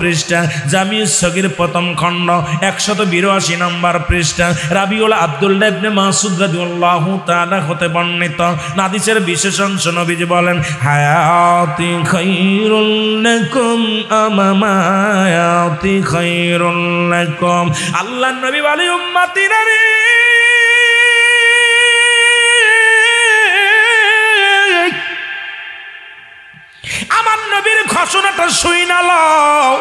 পৃষ্ঠা জামিউ সগির প্রথম খণ্ড, একশত বিরাশি নম্বর পৃষ্ঠা, রাবিউল আব্দুল্লাহ ইবনে মাসুদ রাদিয়াল্লাহু তাআলা হতে বর্ণিত। নাদিসের বিশেষ অংশ নবীজি বলেন, হায়াতি খায়রুল লাকুম আমামায়াতি খায়রুল লাকুম। নবী বলে উম্মতিরা রে শুই না লও।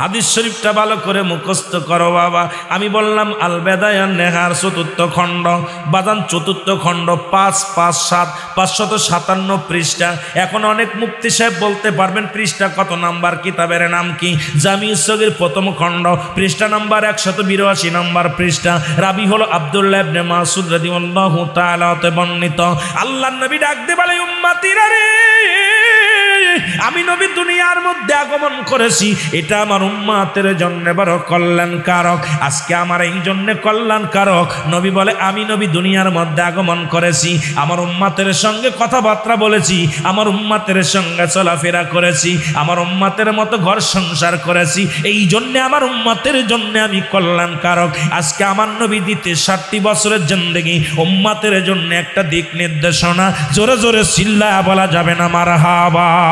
হাদিস শরীফটা ভালো করে মুখস্থ করো বাবা। আমি বললাম আল বেদায়ান নেহার চতুর্থ খণ্ড, বাদান চতুর্থ খণ্ড, পাঁচ পাঁচ, সাত, পাঁচশত সাতান্ন পৃষ্ঠা। এখন অনেক মুক্তি সাহেব বলতে পারবেন পৃষ্ঠা কত নাম্বার, কিতাবের নাম কি? জামি সগির প্রথম খণ্ড, পৃষ্ঠা নাম্বার একশত বিরাশি নাম্বার পৃষ্ঠা। রাবি হলো আবদুল্লাহ ইবনে মাসুদ রাদিয়াল্লাহু তাআলা বর্ণিত। আল্লাহর নবী ডাক দে বলে, উম্মতিরা রে! আমি নবী দুনিয়ার মধ্যে আগমন করেছি। এটা আমার উম্মাতের জন্য বড় কল্যাণকারক। আজকে আমার এই জন্য কল্যাণকারক। নবী বলে, আমি নবী দুনিয়ার মধ্যে আগমন করেছি। আমার উম্মাতের সঙ্গে কথাবার্তা বলেছি। আমার উম্মাতের সঙ্গে চলাফেরা করেছি। আমার উম্মাতের মতো ঘর সংসার করেছি। এই জন্য, আমার উম্মাতের জন্য আমি কল্যাণকারক। আজকে আমার নবী দিতে ষাটটি বছরের জিন্দগি। উম্মাতের জন্য একটা দিক নির্দেশনা। জোরে জোরে চিল্লা বলা যাবে না মার হাবা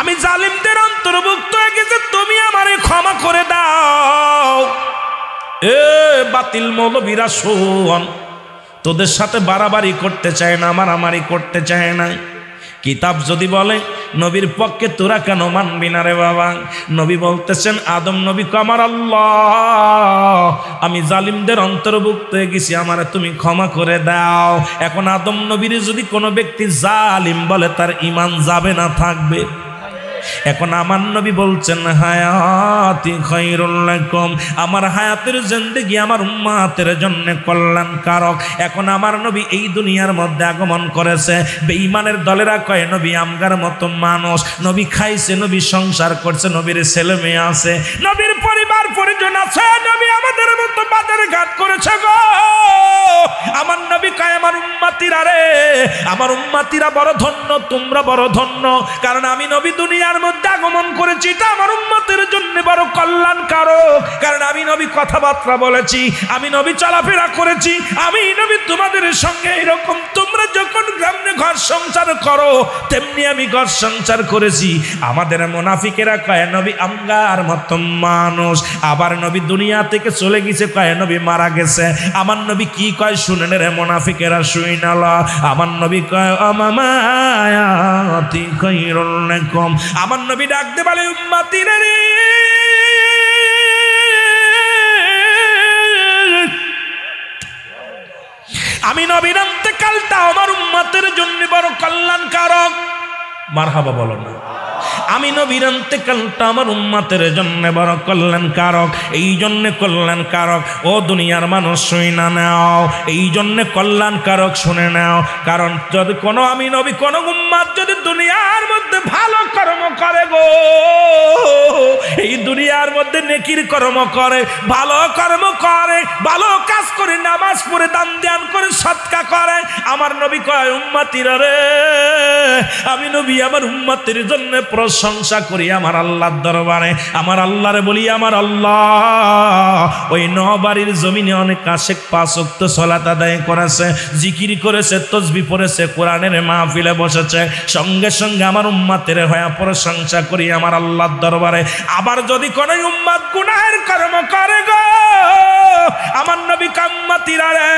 আমি জালিমদের অন্তর্ভুক্ত হয়ে গেছে, তুমি আমারে ক্ষমা করে দাও। এ বাতিল মৌলবীরা, শোন, তোদের সাথে বাড়াবাড়ি করতে চায় না, মারামারি করতে চায় না। কিতাব যদি বলে, নবীর পক্ষে তোরা কেন মানবি না রে বাবা? নবী বলতেছেন, আদম নবী কমার আল্লাহ। আমি জালিমদের অন্তর্ভুক্ত হয়ে গেছি, আমার তুমি ক্ষমা করে দাও। এখন আদম নবীর যদি কোনো ব্যক্তি জালিম বলে, তার ইমান যাবে না, থাকবে। এখন আমার নবী বলছেন, হায়াতি খৈরুল লাকুম। আমার হায়াতের জিন্দেগি আমার উম্মাতের জন্য কল্যাণ কারক এখন আমার নবী এই দুনিয়ার মধ্যে আগমন করেছে। বেঈমানের দলেরা কয়, নবী আমগার মতো মানুষ। নবী খাইছে, নবী সংসার করছে, নবীর ছেলে মেয়ে আছে। নবীর পরিবার পরিজন আছে। নবী আমাদের মতো বাজার ঘাট করেছে গো। আমার নবী কয়, আমার উম্মাতিরা রে, আমার উম্মাতিরা বড় ধন্য, তোমরা বড় ধন্য। কারণ আমি নবী দুনিয়ার মধ্যে আগমন করেছি তা আমার উম্মতের জন্য বড় কল্যাণ কারক কারণ আমি নবী কথাবার্তা বলেছি, আমি নবী চলাফেরা করেছি, আমি নবী তোমাদের সঙ্গে এরকম। তোমরা যখন গ্রামে ঘর সংসার করো, তেমনি আমি ঘর সংসার করেছি। আমাদের মোনাফিকেরা কয়, নবী আমগার মতো মানুষ। আবার নবী দুনিয়া থেকে চলে গেছে, কয়, নবী মারা গেছে। আমার নবী কি কয়, শুনেন রে মোনাফিকেরা, শুই নালা আমার নবী কয়, অমামায়াতি আমার নবী ডাকতে পারে উম্মতি রে আমি নবীর কালটা আমার উম্মাতের জন্য বড় কল্যাণ কারক মারহাবা বলো না। আমি নবীর কালটা আমার উম্মাতের জন্য বড় কল্যাণ কারক এই জন্যে কল্যাণ কারক ও দুনিয়ার মানুষ শুই না নাও, এই জন্যে কল্যাণ কারক শুনে নাও। কারণ যদি কোনো, আমি নবী, কোনো উম্মাত যদি দুনিয়ার মধ্যে ভালো কর্ম করে গো, এই দুনিয়ার মধ্যে নেকির কর্ম করে, ভালো কর্ম করে, ভালো কাজ করে, নামাজ পড়ে, দান ধ্যান করে, সৎকা করে, আমার নবী কয়, উম্মাতিরা রে আমি নবী, আমার উম্মাতের জন্য প্রশংসা করি আমার আল্লাহর দরবারে। আমার আল্লাহরে বলি, আমার আল্লাহ, ওই নবাড়ির জমিনে অনেক আশেক পাঁচক্ত সলাত আদায় করেছে, জিকির করেছে, তসবি পড়েছে, কোরআনের মাহফিলে বসেছে। সঙ্গে সঙ্গে আমার উম্মাতের হয়ে প্রশংসা করি আমার আল্লাহর দরবারে। আবার যদি কোনো উম্মাত গুনাহের কর্ম করে গো আমার নবী কাম্মাতিরা রে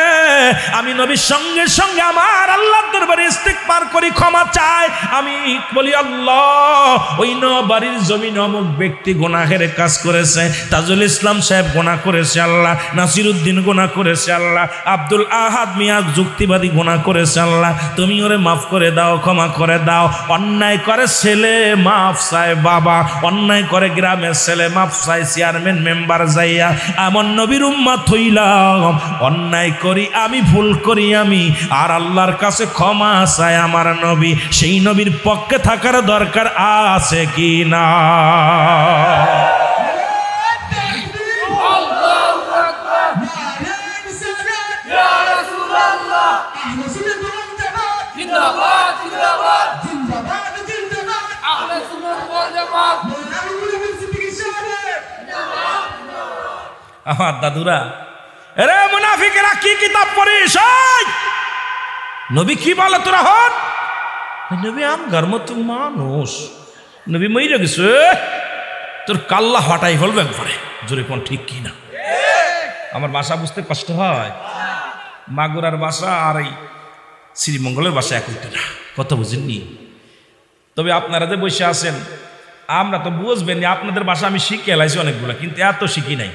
আমি নবীর সঙ্গে সঙ্গে আমার আল্লাহর দরবারে ইস্তেগফার করি, ক্ষমা চাই। আমি বলি, আল্লাহ, ওই বাড়ির জমিন অমুক ব্যক্তি গোনাহের কাজ করেছে, তাজুল ইসলাম সাহেব গোনা করেছে, আল্লাহ নাসির উদ্দিন গোনা করেছে, আল্লাহ, আব্দুল আহাদ মিয়া যুক্তিবাদী গোনা করেছে, আল্লাহ, তুমি ওরে মাফ করে দাও, ক্ষমা করে দাও। অন্যায় করে ছেলে, মাফ চায় বাবা। অন্যায় করে গ্রামের ছেলে, মাফ চায় চেয়ারম্যান মেম্বার যাইয়া। এমন নবীর উম্মা থইলাম অন্যায় করি আমি, ভুল করি আমি। আর আল্লাহর কাছে ক্ষমা চায় আমার নবী। সেই নবীর পক্ষে থাকার দরকার আছে কি না? আমার দাদুরা, এরে মুনাফিকেরা, কি কিতাব পড়িস? নবী কি বলে তোরা হন? নবী আম গর্মত মানুষ। নবী মইরে গেছে, তোর কাল্লা হটাই ফেলবে একবারে জোরে কোন ঠিক কি না? আমার বাসা বুঝতে কষ্ট হয়। মাগুরার বাসা আর এই শ্রীমঙ্গলের বাসা এক হইতে না কত বুঝেননি? তবে আপনারা যে বসে আছেন, আমরা তো বুঝবেন আপনাদের বাসা আমি শিখে এলাইছি অনেকগুলো, কিন্তু এত শিখি নাই।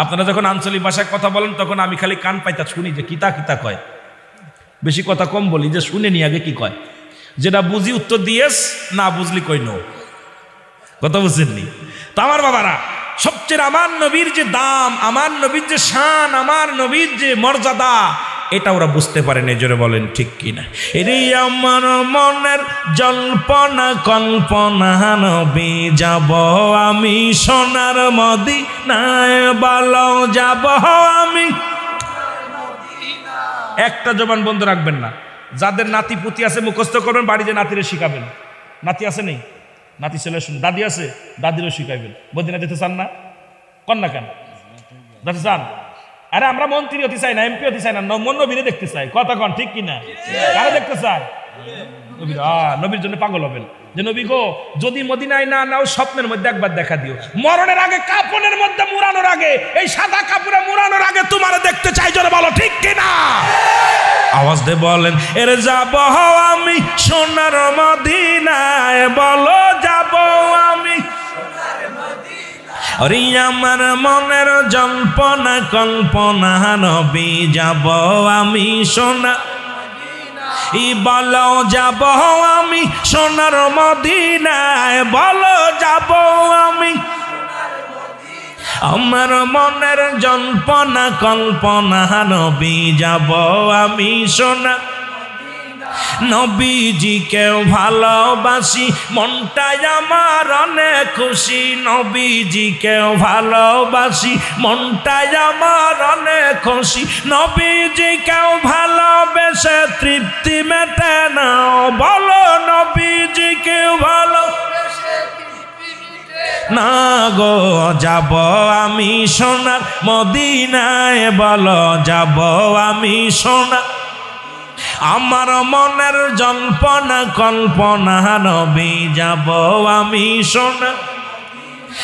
আপনারা যখন আঞ্চলিক ভাষায় কথা বলেন, তখন আমি খালি কান পাইতা শুনি যে কিতা কিতা কয়। বেশি কথা কম বলি যে শুনে নি আগে কি কয়। যেটা বুঝি উত্তর দিয়েস না বুঝলি কই নো। কথা বুঝেননি তা আমার বাবারা, সবচেয়ে আমার নবীর যে দাম, আমার নবীর যে শান, আমার নবীর যে মর্যাদা এটা ওরা বুঝতে পারেনি, জোরে বলেন, ঠিক কিনা? এরে আমার মনের জল্পনা, কল্পনা, নবী যাব আমি সোনার মদি বালো যাব আমি। একটা জবান বন্ধ রাখবেন না। যাদের নাতি পুতি আছে, মুখস্থ করবেন বাড়িতে নাতিরে শিখাবেন। নাতি আছে নেই? নাতি ছেলে শুন দাদি আছে, দাদিরও শিখাইবেন। বদিনা যেতে চান না? কন না কেন? যেতে চান? আরে আমরা মন্ত্রী হতে চাই না, এমপি হতে চাই না মন নবীরে দেখতে চাই। কথা কন, ঠিক কিনা? কারা দেখতে চায় নবীর নবীর জন্য পাগল হবেন। যে নবী গো, যদি মদিনায় না নাও, স্বপ্নের মধ্যে একবার দেখা দিও। মরণের আগে কাপড়ের মধ্যে মুড়ানোর আগে, এই সাদা কাপড়ে মুড়ানোর আগে তোমার দেখতে চাই, জোরে বলো, ঠিক কিনা? আওয়াজ দে বলেন, এর যাব আমি সোনার মদিনায়, বলো। অরে আমার মনের জল্পনা কল্পনা নবী যাব আমি সোনা ই বলো যাব আমি সোনার মদিনায় বলো যাব আমি আমার মনের জল্পনা কল্পনা নবী যাব আমি সোনা নবীজিকেও ভালোবাসি, মনটাই আমার অনেক খুশি। নবীজিকেও ভালোবাসি, মনটাই আমার অনেক খুশি। নবীজিকেও ভালোবেসে তৃপ্তি মেটে নাও বলো নবীজিকেও ভালো না গো, যাব আমি সোনার মদিনায়। বলো, যাব আমি সোনা আমার মনের জল্পনা কল্পনা নবী যাব আমি সোনা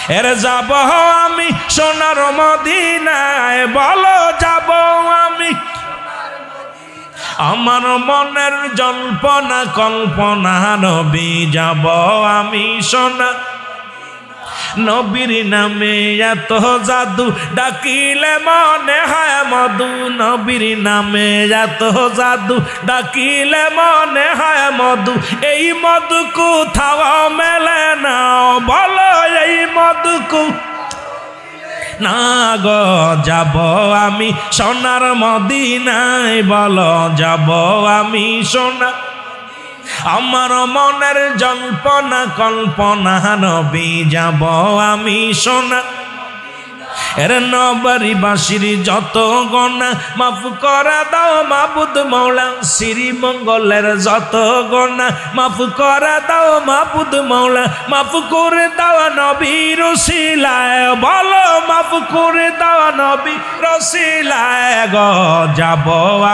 এর যাব আমি সোনার মদিনায়, বলো যাব আমি। আমার মনের জল্পনা কল্পনা নবী যাব আমি সোনা নবীর নামে এত জাদু ডাকিলে মনে হয় মধু। নবীর নামে এত জাদু ডাকিলে মনে হয় মধু। এই মধু কোথাও মেলে না, বলো এই মধু কু। না গো, যাব আমি সোনার মদিনায়, বলো যাব আমি সোনা আমার মনের জল্পনা, কল্পনা, নবী যাব আমি সোনা। এর নবারি যত গণা মাফ করা দাও মাবুদ মৌলা শ্রী মঙ্গলের যত গণা মাফ করা দাও মাবুদ মৌলা, মাফ করে দাও নবী রসিলায় বলো মাফ করে দাও নবী রসিলায় গ, যাব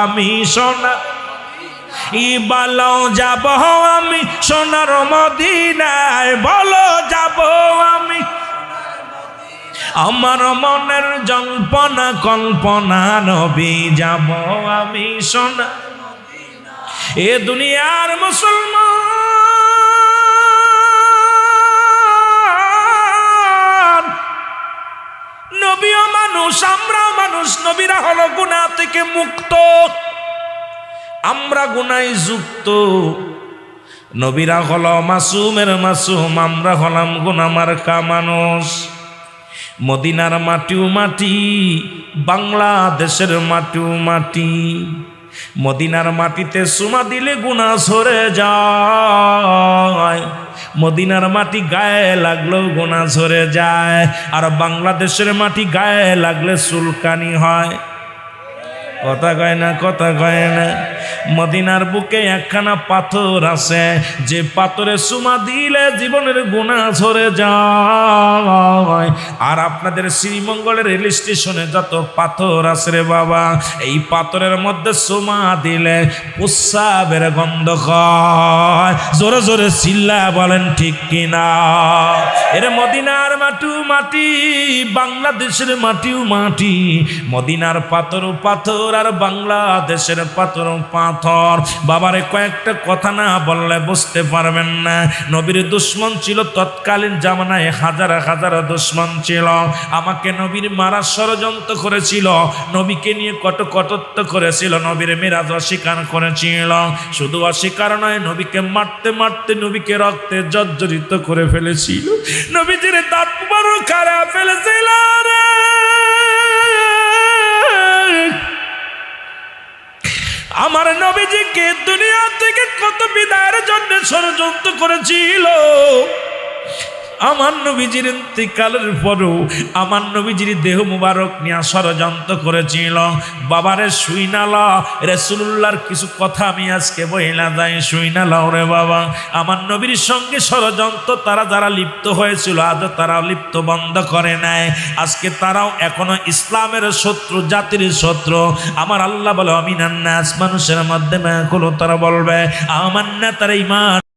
আমি সোনা। ই যাব আমি সোনার মদিনায়, বলো, যাব আমি। আমার মনের জল্পনা কল্পনা, নবী, যাব আমি সোনা। এ দুনিয়ার মুসলমান। নবীও মানুষ, আমরাও মানুষ, নবীরা হলো গুণা থেকে মুক্ত। আমরা গুনায় যুক্ত। নবীরা হলো মাসুমের মাসুম, আমরা হলাম গুনামার কা মানুষ। মদিনার মাটিও মাটি, বাংলাদেশের মাটিও মাটি। মদিনার মাটিতে সুমা দিলে গুণা সরে যায়। মদিনার মাটি গায়ে লাগলেও গোনা ঝরে যায়। আর বাংলাদেশের মাটি গায়ে লাগলে চুলকানি হয়। কথা কয় না, কথা কয় না। মদিনার বুকে একখানা পাথর আছে। যে পাথরে সুমা দিলে জীবনের গুণা ঝরে যায়। আর আপনাদের শ্রীমঙ্গলের রেল স্টেশনে যত পাথর আছে রে বাবা, এই পাথরের মধ্যে সুমা দিলে প্রস্রাবের গন্ধ হয়। জোরে জোরে চিল্লা বলেন ঠিক কিনা? এর মদিনার মাটু মাটি, বাংলাদেশের মাটিও মাটি। মদিনার পাথর পাথর আর বাংলাদেশের পাথর পাথর। বাবারে কয়েকটা কথা না বললে বুঝতে পারবেন না। নবীর দুশ্মন ছিল, তৎকালীন জামানায় হাজার হাজার দুশ্মন ছিল। আমাকে নবীর মারা ষড়যন্ত্র করেছিল, নবীকে নিয়ে কত কটত্ব করেছিল, নবীর মেরাজ অস্বীকার করেছিল। শুধু অস্বীকার নয়, নবীকে মারতে মারতে নবীকে রক্তে জর্জরিত করে ফেলেছিল। নবীজির দাঁত খারাপ ফেলেছিল রে। আমার নবীজিকে দুনিয়া থেকে কত বিদায়ের জন্য ষড়যন্ত্র করেছিল? আমার নবীজির ইন্তিকালের পরও আমার নবীজির দেহ মুবারক নিয়ে ষড়যন্ত্র করেছিল। বাবারে শুইনাল রেসুল্লাহর কিছু কথা আমি আজকে বইলা যাই শুইনাল রে বাবা। আমার নবীর সঙ্গে ষড়যন্ত্র তারা যারা লিপ্ত হয়েছিল আজও তারা লিপ্ত বন্ধ করে নেয়। আজকে তারাও এখনও ইসলামের শত্রু, জাতির শত্রু। আমার আল্লাহ বলে, অমিনান্নাস মানুষের মাধ্যমে এখনও তারা বলবে আমার না তারা ইমান